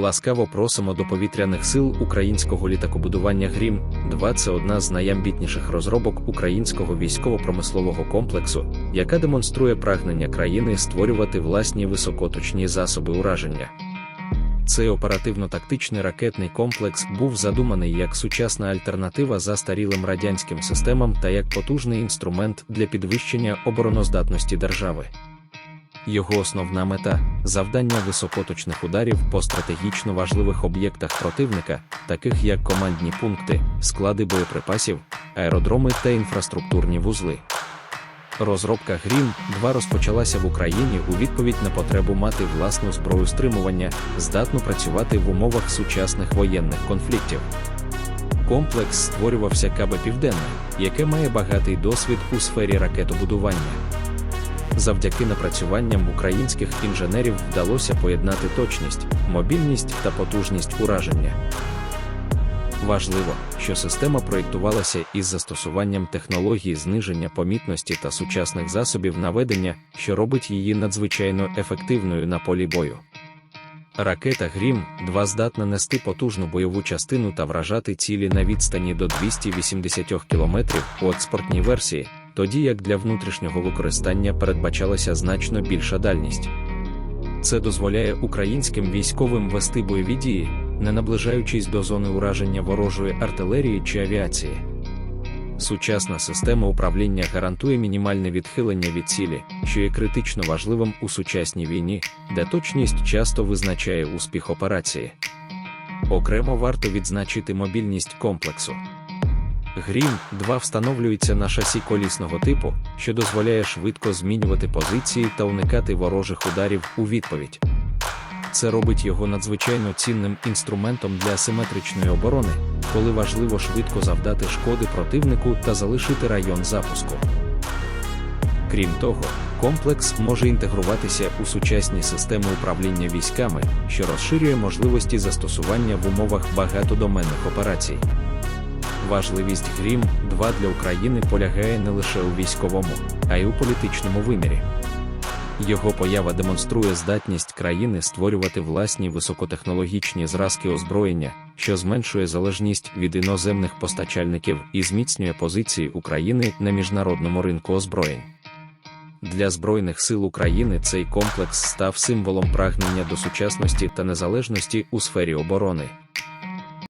Ласкаво просимо до повітряних сил українського літакобудування Грім. 2 це одна з найамбітніших розробок українського військово-промислового комплексу, яка демонструє прагнення країни створювати власні високоточні засоби ураження. Цей оперативно-тактичний ракетний комплекс був задуманий як сучасна альтернатива застарілим радянським системам та як потужний інструмент для підвищення обороноздатності держави. Його основна мета завдання високоточних ударів по стратегічно важливих об'єктах противника, таких як командні пункти, склади боєприпасів, аеродроми та інфраструктурні вузли. Розробка Грім 2 розпочалася в Україні у відповідь на потребу мати власну зброю стримування, здатну працювати в умовах сучасних воєнних конфліктів. Комплекс створювався КБ Південне, яке має багатий досвід у сфері ракетобудування. Завдяки напрацюванням українських інженерів вдалося поєднати точність, мобільність та потужність ураження. Важливо, що система проєктувалася із застосуванням технологій зниження помітності та сучасних засобів наведення, що робить її надзвичайно ефективною на полі бою. Ракета Грім 2 здатна нести потужну бойову частину та вражати цілі на відстані до 280 км у експортній версії, тоді як для внутрішнього використання передбачалася значно більша дальність. Це дозволяє українським військовим вести бойові дії, не наближаючись до зони ураження ворожої артилерії чи авіації. Сучасна система управління гарантує мінімальне відхилення від цілі, що є критично важливим у сучасній війні, де точність часто визначає успіх операції. Окремо варто відзначити мобільність комплексу. Грім 2 встановлюється на шасі колісного типу, що дозволяє швидко змінювати позиції та уникати ворожих ударів у відповідь. Це робить його надзвичайно цінним інструментом для асиметричної оборони, коли важливо швидко завдати шкоди противнику та залишити район запуску. Крім того, комплекс може інтегруватися у сучасні системи управління військами, що розширює можливості застосування в умовах багатодоменних операцій. Важливість Грім 2 для України полягає не лише у військовому, а й у політичному вимірі. Його поява демонструє здатність країни створювати власні високотехнологічні зразки озброєння, що зменшує залежність від іноземних постачальників і зміцнює позиції України на міжнародному ринку озброєнь. Для Збройних сил України цей комплекс став символом прагнення до сучасності та незалежності у сфері оборони.